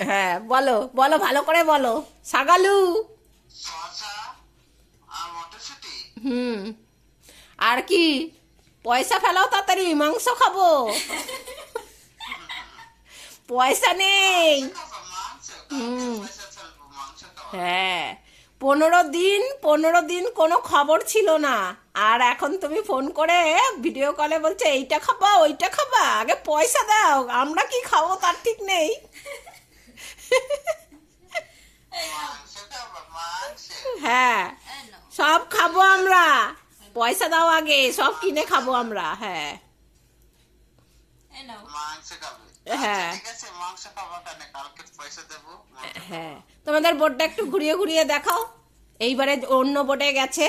হ্যাঁ বলো বলো ভালো করে বলো। সাগালু। হুম। আর কি? পয়সা ফেলাও তাড়াতাড়ি মাংস খাব। পয়সা নেই। খাব হ্যাঁ। পনেরো দিন পনেরো দিন কোনো খবর ছিল না। আর এখন তুমি ফোন করে ভিডিও কলে বলছে এইটা খাবা ওইটা খাবা আগে পয়সা দাও আমরা কি খাব তার ঠিক নেই? হ্যাঁ সব খাব আমরা। পয়সা দাও আগে, সব কিনে খাব আমরা হ্যাঁ। হ্যাঁ। হ্যাঁ তোমাদের বোর্ডটা একটু ঘুরিয়ে ঘুরিয়ে দেখাও। এইবারে অন্য বোর্ডে গেছে,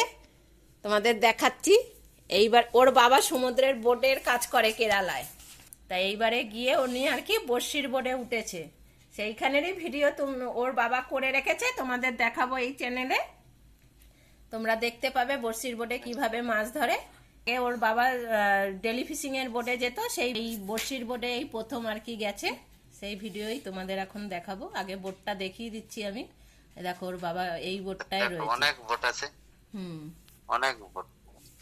তোমাদের দেখাচ্ছি। এইবার ওর বাবা সমুদ্রের বোর্ডের কাজ করে কেরালায়। তাই এইবারে গিয়ে উনি আর কি বর্ষির বোর্ডে উঠেছে। সেইখানেরই ভিডিও তুমি ওর বাবা করে রেখেছে তোমাদের দেখাবো এই চ্যানেলে তোমরা দেখতে পাবে বর্ষির বোর্ডে কীভাবে মাছ ধরে। এ ওর বাবা ডেলি ফিশিং এর বোর্ডে যেত সেই এই বর্ষির বোর্ডে এই প্রথম আর কি গেছে। সেই ভিডিওই তোমাদের এখন দেখাবো। আগে বোর্ডটা দেখিয়ে দিচ্ছি আমি। দেখো ওর বাবা এই বোর্ডটাই রয়েছে। অনেক ভোট আছে। হুম। অনেক ভোট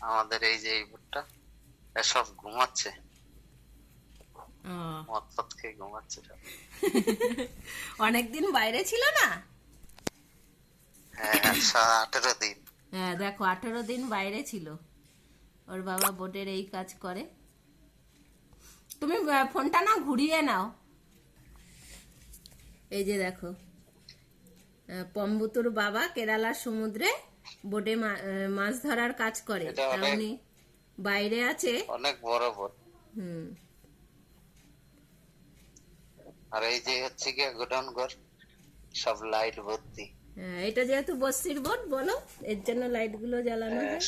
আমাদের এই যে এই ভোটটা সব ঘুমাচ্ছে। মদ ফদ খেয়ে ঘুমাচ্ছে সব অনেকদিন বাইরে ছিল না? হ্যাঁ আঠেরো দিন। হ্যাঁ দেখো আঠেরো দিন বাইরে ছিল। ওর বাবা বোর্ডের এই কাজ করে। তুমি ফোনটা না ঘুরিয়ে নাও। এই যে দেখো পম্বুতুর বাবা কেরালার সমুদ্রে বোটে মাছ ধরার কাজ করে। উনি বাইরে আছে। অনেক বড় ভোট হুম। আর এই যে হচ্ছে গিয়ে গোডাউন ঘর সব লাইট ভর্তি। হ্যাঁ, এটা যেহেতু বস্তির বোট বলো এর জন্য লাইটগুলো জ্বালানো হয়।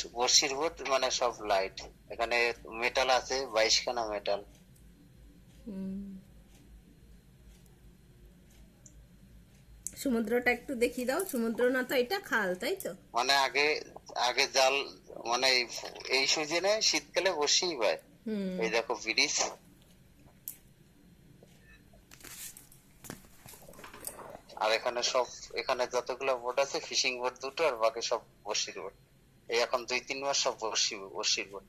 বোট মানে সব লাইট এখানে মেটাল আছে বাইশ খানা মেটাল সমুদ্রটা একটু দেখিয়ে দাও সমুদ্র না তো এটা খাল তাই তো? মানে আগে আগে জাল মানে এই- সিজনে শীতকালে বসেই পায় হুম। এই দেখো ব্রিজ। আর এখানে সব এখানে যতগুলো বোট আছে ফিশিং বোট দুটো আর বাকি সব বসির বোট এই এখন দুই তিন মাস সব বসি বসির বোট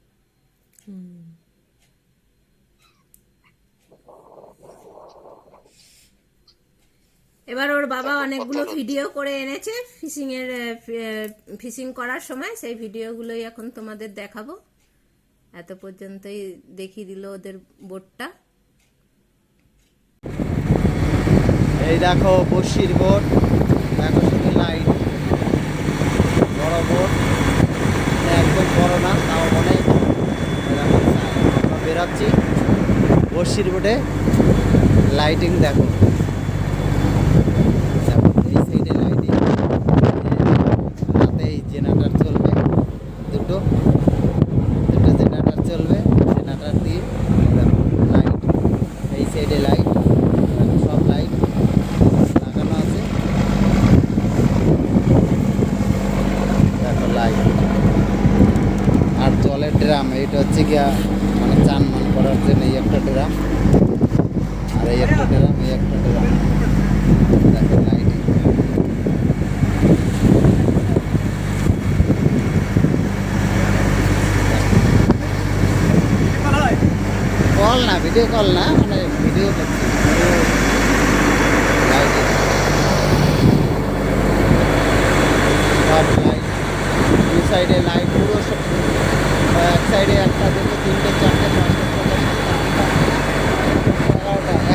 এবার ওর বাবা অনেকগুলো ভিডিও করে এনেছে ফিশিং এর ফিশিং করার সময়। সেই ভিডিওগুলোই এখন তোমাদের দেখাবো। এত পর্যন্তই দেখিয়ে দিল ওদের বোটটা এই দেখো বসির বোট। দেখো শুধু লাইট বড় বোট। একদম বড় না, তাও অনেক। বেরোচ্ছি। বসির বোটে লাইটিং দেখো এই সাইডে লাইটিং রাতে এই জেনারেটার চলবে দুটো দুটো জেনারেটার চলবে জেনারেটার দিয়ে দেখো লাইট এই সাইডে লাইট সব লাইট লাগানো আছে দেখো লাইট আর জলের ড্রাম এইটা হচ্ছে গিয়া মানে চান মান করার জন্য এই একটা ড্রাম। আর এই একটা ড্রাম, এই একটা ড্রাম। দেখো লাইট কল না ভিডিও কল না মানে ভিডিও সাইডে লাইট পুরো সব এক সাইডে একটা তিনটে, চারটে, পাঁচটা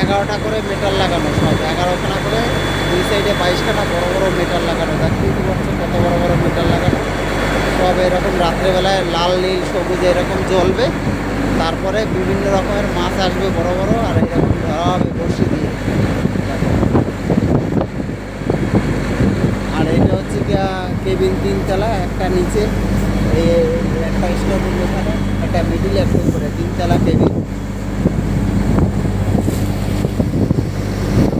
এগারোটা করে মেটাল লাগানো সব। এগারোখানা করে দুই সাইডে বাইশখানা বড় বড় মেটাল লাগানো। দেখতেই তো পাচ্ছ কত বড় বড় মেটাল লাগানো। সব এরকম রাত্রেবেলায় লাল, নীল, সবুজ এরকম জ্বলবে। তারপরে বিভিন্ন রকমের মাছ আসবে বড় বড়, আর এরকম ধরা হবে বড়শি দিয়ে। আর এটা হচ্ছে কেবিন তিনতলা, একটা নিচে একটা স্টোর এখানে। একটা মিডিল একটা উপরে তিনতলা কেবিন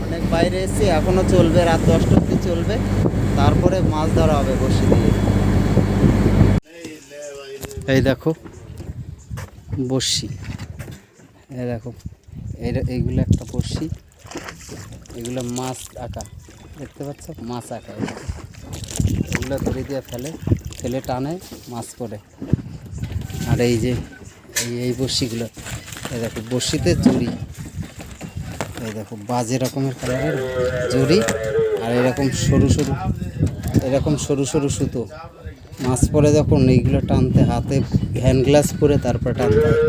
অনেক বাইরে এসছি, এখনও চলবে, রাত দশটা অব্দি চলবে। তারপরে মাছ ধরা হবে বসে দিয়ে। এই দেখো, বড়শি। এই দেখো এই এইগুলো একটা বড়শি। এগুলো মাছ আঁকা, দেখতে পাচ্ছ? মাছ আঁকা। এগুলো। দড়ি দিয়ে ফেলে ফেলে টানে, মাছ পড়ে। আর এই যে এই এই বড়শিগুলো এই দেখো বড়শিতে জড়ি এই দেখো বাজে রকমের কালারের জড়ি আর এরকম সরু সরু এরকম সরু সরু সুতো মাছ পরে যখন এইগুলো টানতে হাতে হ্যান্ড গ্লাস পরে তারপর টানতে হয়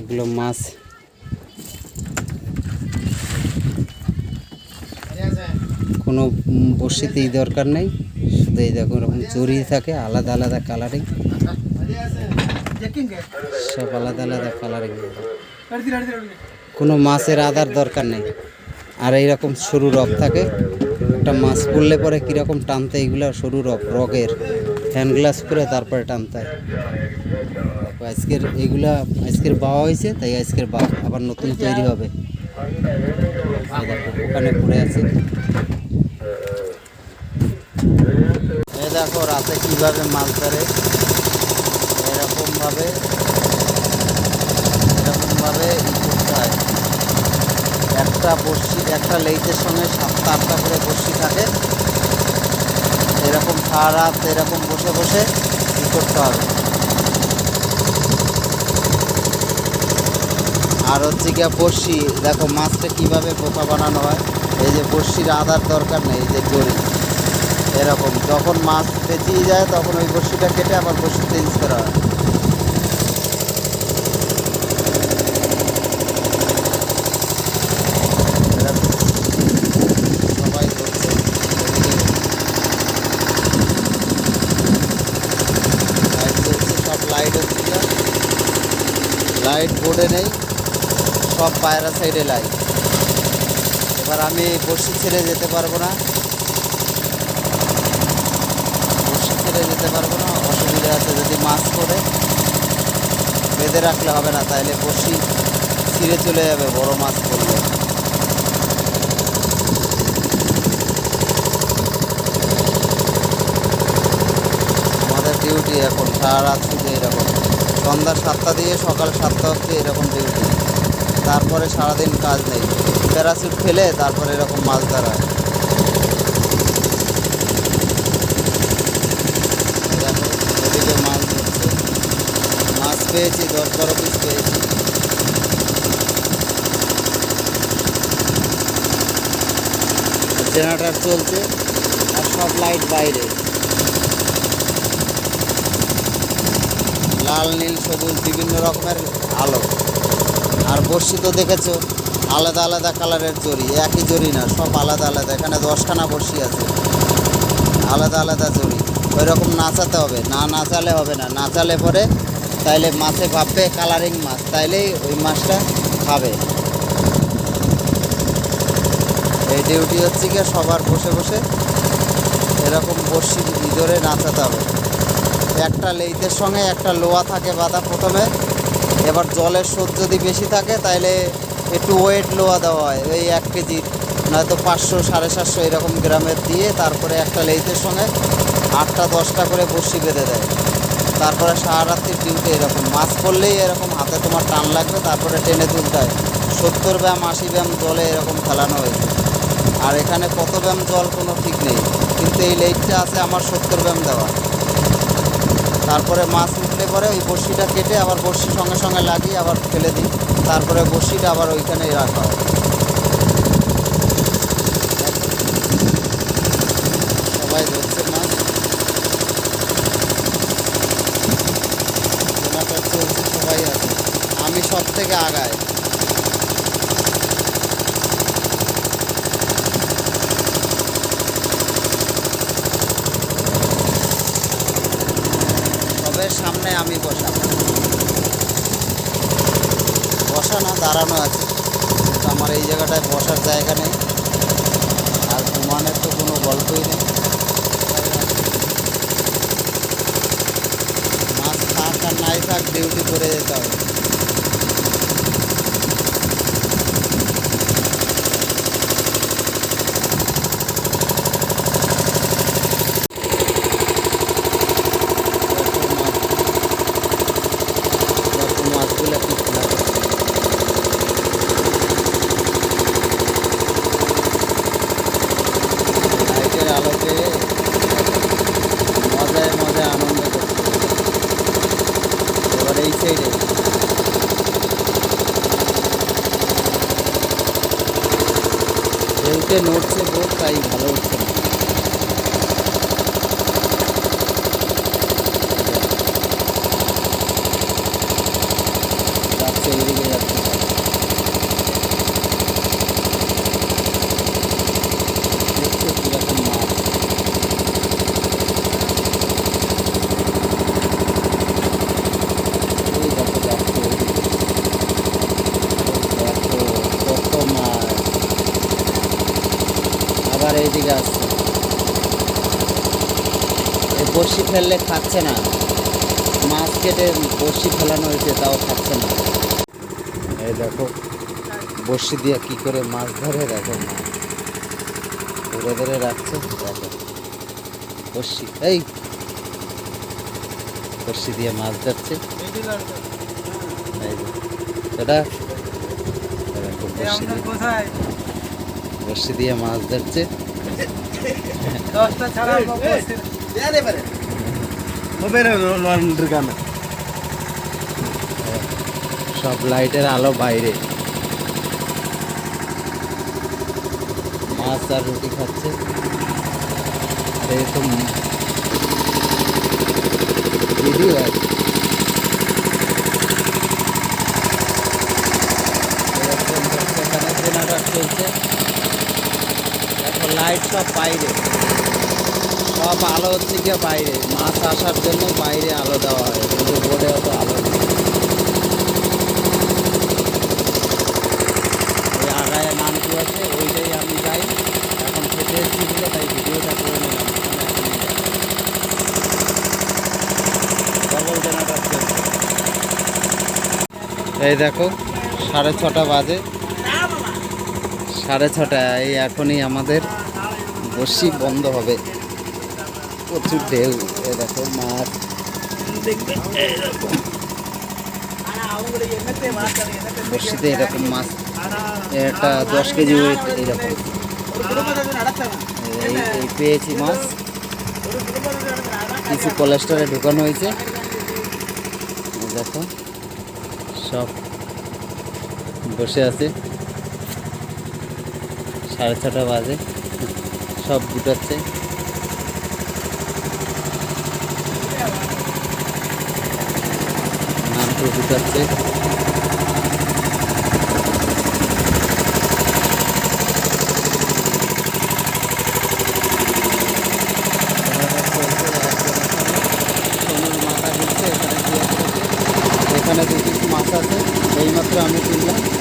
এগুলো মাছ কোনো বড়শিতেই দরকার নেই। শুধু এই দেখো, এরকম জড়ি থাকে, আলাদা আলাদা কালারিং সব আলাদা আলাদা কালারিং কোনো মাছের আদার দরকার নেই। আর এইরকম সরু রক থাকে। একটা মাছ পড়লে পরে কীরকম টানতে এইগুলো সরু রক রগের। হ্যান্ড গ্লাস করে তারপরে টানতে হয়। আজকের এইগুলা আজকের বাওয়া হয়েছে, তাই আজকের বা আবার নতুন তৈরি হবে। এই দেখো, ওখানে পড়ে আছে দেখো রাতে কীভাবে মাছ ধরে? এরকম ভাবে এরকম ভাবে ই করতে একটা বড়শি একটা লেইটের সঙ্গে সাতটা আটটা করে বড়শি থাকে। এরকম সারা রাত এরকম বসে বসে ই করতে হবে। আর হচ্ছে গিয়া বড়শি, দেখো মাছটা কীভাবে পোকা বানানো হয়, এই যে বড়শির আদার দরকার নেই যে জড়ি। এরকম, যখন মাছ পেঁচিয়ে যায়, তখন ওই বড়শিটা কেটে আবার বড়শি চেঞ্জ করা হয়। লাইট বোর্ডে নেই। সব পায়রা সাইডে লাইট এবার আমি বড়শি ছেড়ে যেতে পারব না। বড়শি ছেড়ে যেতে পারব না, অসুবিধা আছে যদি মাছ পড়ে। বেঁধে রাখলে হবে না, তাইলে বড়শি ছিঁড়ে চলে যাবে, বড় মাছ পড়লে। আমাদের ডিউটি এখন, সারা রাত শুধু এরকম। সন্ধ্যা সাতটা দিয়ে সকাল সাতটা অবধি এরকম ডিউটি তারপরে সারাদিন কাজ নেই। প্যারাসুট ফেলে তারপরে এরকম মাছ ধরা হয়। এদিকে মাছ মাছ পেয়েছি দশ বারো পিস পেয়েছি জেনারেটার চলছে, আর সব লাইট বাইরে। লাল, নীল, সবুজ, বিভিন্ন রকমের আলো। আর বর্ষি তো দেখেছ? আলাদা আলাদা কালারের জড়ি, একই জড়ি না, সব আলাদা আলাদা, এখানে দশখানা বর্ষি আছে। আলাদা আলাদা জড়ি ওই রকম নাচাতে হবে, না নাচালে হবে না, নাচালে পরে তাইলে মাছে ভাববে কালারিং মাছ, তাইলেই ওই মাছটা খাবে। এই ডিউটি হচ্ছে গিয়ে সবার বসে বসে এরকম বর্ষি ইঁদরে নাচাতে হবে। একটা লেইতের সঙ্গে একটা লোয়া থাকে বাঁধা প্রথমে এবার জলের স্রোত যদি বেশি থাকে তাহলে একটু ওয়েট লোয়া দেওয়া হয় ওই এক কেজি। নয়তো পাঁচশো, সাড়ে সাতশো এরকম গ্রামের দিয়ে তারপরে একটা লেইতের সঙ্গে আটটা, দশটা করে বসি বেঁধে দেয়। তারপরে সারা রাত্রির ডিউটি এরকম। মাছ পড়লেই এরকম হাতে তোমার টান লাগবে, তারপরে টেনে তুলতে হয়। সত্তর ব্যায়াম, আশি ব্যায়াম জলে এরকম ফেলানো হয়েছে। আর এখানে কত ব্যায়াম জল কোনো ঠিক নেই। কিন্তু এই লেইটটা আছে আমার সত্তর ব্যায়াম দেওয়া। তারপরে মাছ উঠলে পরে ওই বড়শিটা কেটে আবার বড়শির সঙ্গে সঙ্গে লাগিয়ে আবার ফেলে দিই। তারপরে বড়শিটা আবার ওইখানেই রাখা হয়। সবাই ধরছে মাছ। সবাই আছে। আমি সব থেকে আগায়। সামনে আমি বসা বসা না দাঁড়ানো আছে। আমার এই জায়গাটায় বসার জায়গা নেই। আর ঘুমানোর তো কোনো গল্পই নেই। মাছ থাক আর নাই থাক ডিউটি করে যেতে হবে প্রচুর মাছ সাইডে ঢেউতে নড়ছে বোট তাই ভালো হচ্ছে না যাচ্ছে এদিকে যাচ্ছে দেখছ কীরকম মাছ ওই দেখো যাচ্ছে ওইদিকে। ওই দেখো কত মাছ আবার এইদিকে আসছে এই বড়শি ফেললে খাচ্ছে না। মাছ কেটে বড়শি ফেলানো হয়েছে তাও খাচ্ছে না। এই দেখো বড়শি দিয়ে কি করে মাছ ধরে দেখো ধরে ধরে রাখছে দেখো। বড়শি এই! বড়শি দিয়ে মাছ ধরছে। এই যে, এটা বড়শি দিয়ে মাছ ধরছে। সব লাইটের আলো বাইরে। মাছ আর রুটি খাচ্ছে। এই তো ভিডিও এখানে চলছে। লাইট সব বাইরে। সব আলো হচ্ছে গিয়ে বাইরে। মাছ আসার জন্য বাইরে আলো দেওয়া হয়, কিন্তু বোর্ডে অত আলো ওই আগায় নামটু আছে, ওইটাই আমি যাই। এখন খেতে এসেছি বলে তাই ভিডিওটা করে নিলাম। এই দেখো, সাড়ে ছটা বাজে। সাড়ে ছটা এই এখনই আমাদের বসি বন্ধ হবে। প্রচুর ঢেউ এ দেখো মাছ বসিতে এরকম। মাছ একটা দশ কেজি ওয়েট এই পেয়েছি মাছ। কিছু কোলেস্টারে ঢুকানো হয়েছে। দেখো সব বসে আছে। সাড়ে ছটা বাজে। সব গুটাচ্ছে নামটো গুটাচ্ছে এখানে দু পিস মাছ আছে এইমাত্র আমি কিনলাম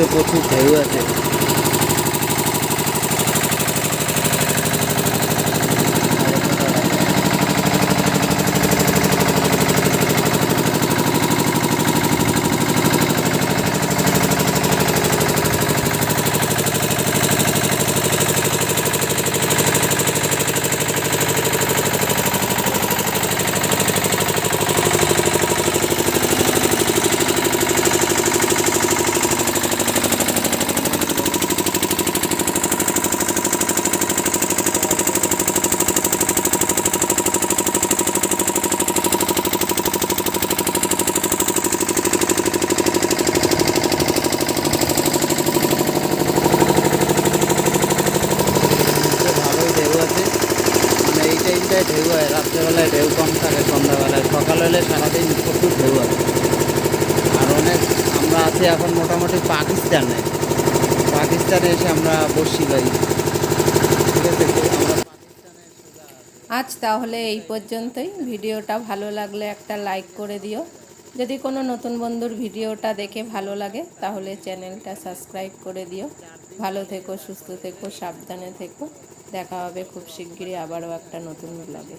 সমুদ্রে প্রচুর ঢেউ আছে সমুদ্রে ভালোই ঢেউ আছে মানে এই টাইমটায় ঢেউ হয় রাত্রেবেলায় ঢেউ কম থাকে সকাল হলে সারাদিন প্রচুর ঢেউ আছে। আর অনেক আমরা আছি এখন মোটামুটি পাকিস্তানে। পাকিস্তানে এসে আমরা বসি পাই ঠিক আছে আজ তাহলে এই পর্যন্তই। ভিডিওটা ভালো লাগলে একটা লাইক করে দিও। যদি কোনো নতুন বন্ধুর ভিডিওটা দেখে ভালো লাগে, তাহলে চ্যানেলটা সাবস্ক্রাইব করে দিও। ভালো থেকো, সুস্থ থেকো, সাবধানে থেকো। দেখা হবে খুব শিগগিরই আবারও একটা নতুন ব্লগে